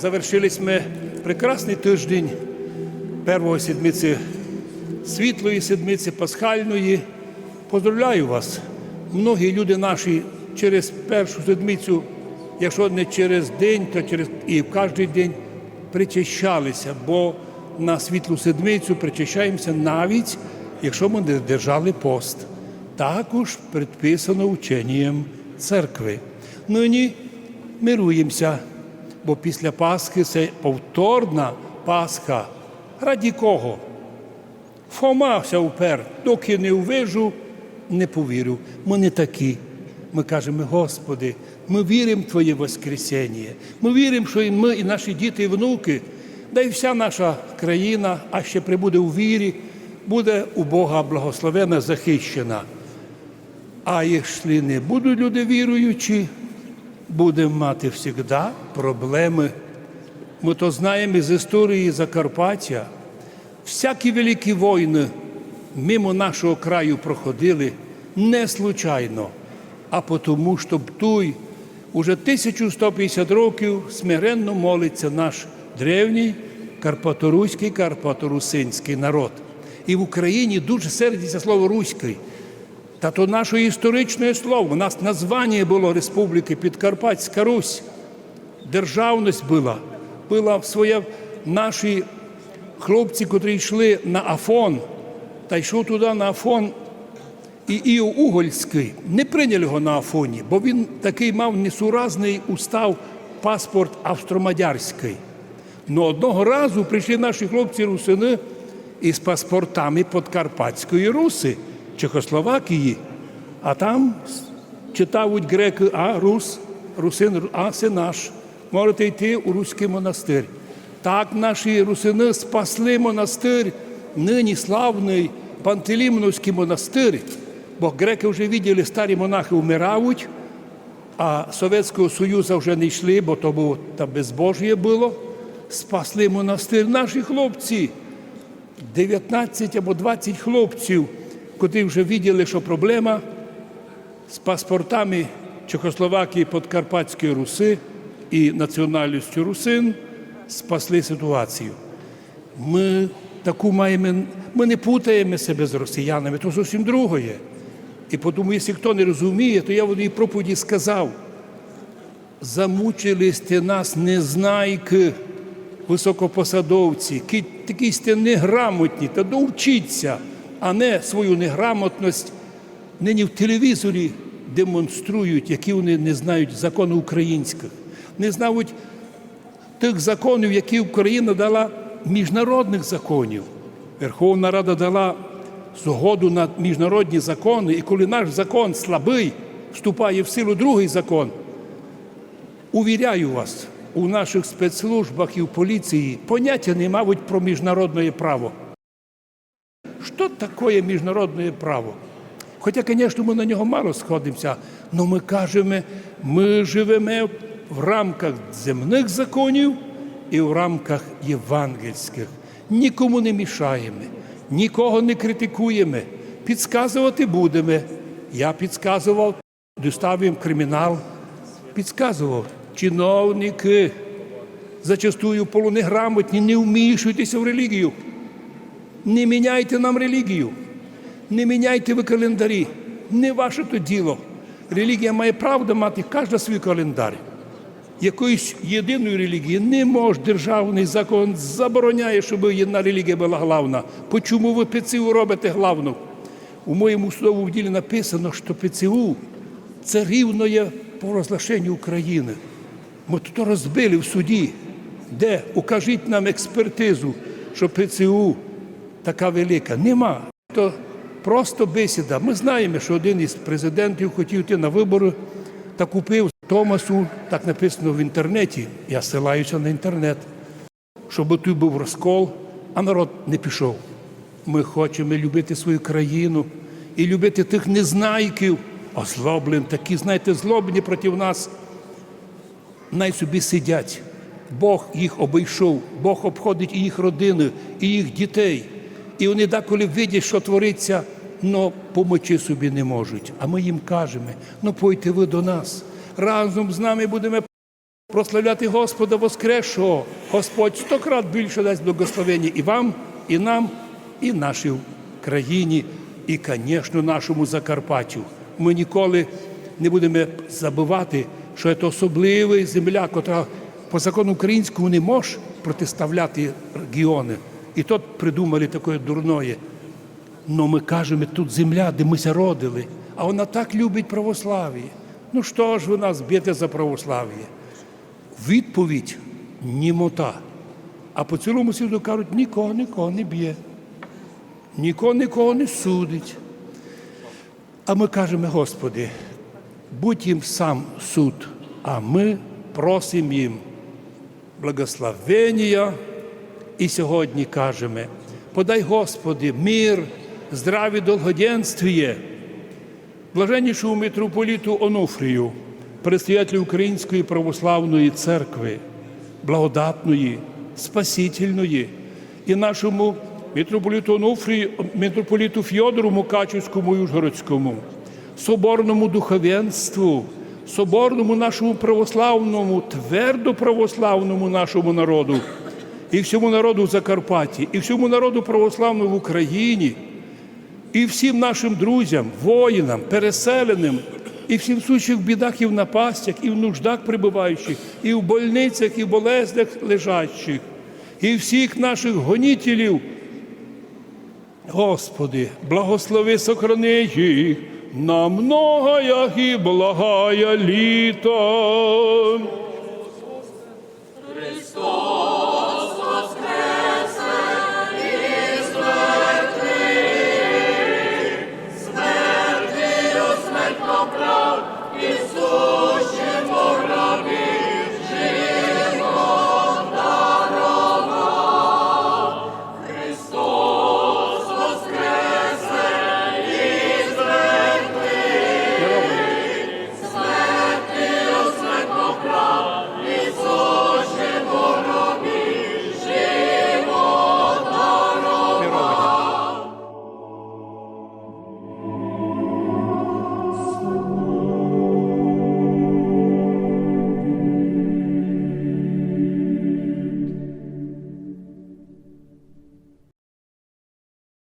завершились ми прекрасний тиждень першої седмиці світлої седмиці, пасхальної. Поздравляю вас. Многі люди наші через першу седмицю, якщо не через день, то через і кожен день причащалися, бо на світлу седмицю причащаємося навіть, якщо ми не держали пост. Також предписано ученням церкви. Нині мируємося, бо після Пасхи це повторна Пасха. Раді кого? Фома вся упер, доки не увижу, не повірю. Ми не такі. Ми кажемо, Господи, ми віримо в Твоє Воскресіння. Ми віримо, що і ми, і наші діти, і внуки, да й вся наша країна, а ще прибуде у вірі, буде у Бога благословена, захищена. А якщо не будуть люди віруючі, будемо мати завжди проблеми. Ми то знаємо з історії Закарпаття. Всякі великі війни мимо нашого краю проходили не случайно, а тому, щоб той уже 1150 років смиренно молиться наш древній карпаторуський, карпаторусинський народ. І в Україні дуже сердиться слово руський. Та то наше історичне слово. У нас названня було Республіки Підкарпатська Русь. Державність була. Була своя наші хлопці, котрі йшли на Афон, та йшов туди на Афон. І Іо Угольський не прийняли його на Афоні, бо він такий мав несуразний устав паспорт австромадярський. Но одного разу прийшли наші хлопці русини із паспортами Подкарпатської Руси, Чехословакії, а там читають греки, а рус, русин, а це наш. Можете йти у Руський монастир. Так наші русини спасли монастир, нині славний Пантелеймоновський монастир, бо греки вже виділи, старі монахи вмирають, а Совєтського Союзу вже не йшли, бо то було та безбожє було. Спасли монастир наші хлопці. 19 або 20 хлопців, котрі вже виділи, що проблема з паспортами Чехословакії Подкарпатської Руси і національністю русин спасли ситуацію. Ми таку маємо, ми не путаємо себе з росіянами, то зовсім другое. І тому, якщо хто не розуміє, то я в одній проповіді сказав, замучили сте нас незнайки, високопосадовці, такі сте неграмотні, та довчіться, а не свою неграмотність нині в телевізорі демонструють, які вони не знають закону українських, не знають тих законів, які Україна дала міжнародних законів. Верховна Рада дала згоду на міжнародні закони, і коли наш закон слабий, вступає в силу другий закон. Увіряю вас, у наших спецслужбах і в поліції поняття не мають про міжнародне право. Що таке міжнародне право? Хоча, звісно, ми на нього мало сходимося, але ми кажемо, ми живемо в рамках земних законів і в рамках євангельських. Нікому не мішаємо, нікого не критикуємо, підказувати будемо. Я підказував, доставив кримінал, підказував. Чиновники зачастую полунеграмотні, не вмішуйтеся в релігію. Не міняйте нам релігію, не міняйте ви календарі. Не ваше то діло. Релігія має право мати кожна свій календар. Якоїсь єдиної релігії не може державний закон забороняє, щоб одна релігія була главна. Почому ви ПЦУ робите главну? У моєму судовому ділі написано, що ПЦУ це рівно є по розглашенню України. Ми тут розбили в суді. Де? Укажіть нам експертизу, що ПЦУ така велика. Нема. То просто бесіда. Ми знаємо, що один із президентів хотів йти на вибори та купив Томасу, так написано в інтернеті. Я ссилаюся на інтернет, щоб тут був розкол, а народ не пішов. Ми хочемо любити свою країну і любити тих незнайків, озлоблень, такі, знаєте, злобні проти нас. Най собі сидять. Бог їх обійшов, Бог обходить і їх родини, і їх дітей. І вони деколи видять, що твориться, але помочи собі не можуть. А ми їм кажемо: ну пойте ви до нас. Разом з нами будемо прославляти Господа Воскресшого. Господь стократ більше дасть благословення і вам, і нам, і нашій країні, і, звісно, нашому Закарпаттю. Ми ніколи не будемо забувати, що це особлива земля, яка по закону українському не може протиставляти регіони. І тут придумали таке дурное. Ну, ми кажемо, тут земля, де ми родили, а вона так любить православ'я. Ну що ж ви нас б'єте за православ'я? Відповідь німота. А по цілому світу кажуть, нікого нікого не б'є, нікого нікого не судить. А ми кажемо, Господи, будь їм сам суд, а ми просимо їм благословення. І сьогодні кажемо, подай Господи, мир, здраві, довгоденствіє, блаженнішому митрополіту Онуфрію, предстоятелю Української православної церкви, благодатної, спасительної, і нашому митрополіту Онуфрію, митрополіту Фьодору Мукачівському і Ужгородському, соборному духовенству, соборному нашому православному, твердо православному нашому народу, і всьому народу в Закарпатті, і всьому народу православному в Україні, і всім нашим друзям, воїнам, переселеним, і всім сучих бідах і в напастях, і в нуждах прибуваючих, і в больницях, і в болезнях лежачих, і всіх наших гонітелів. Господи, благослови сохрани їх на многое і благая літо.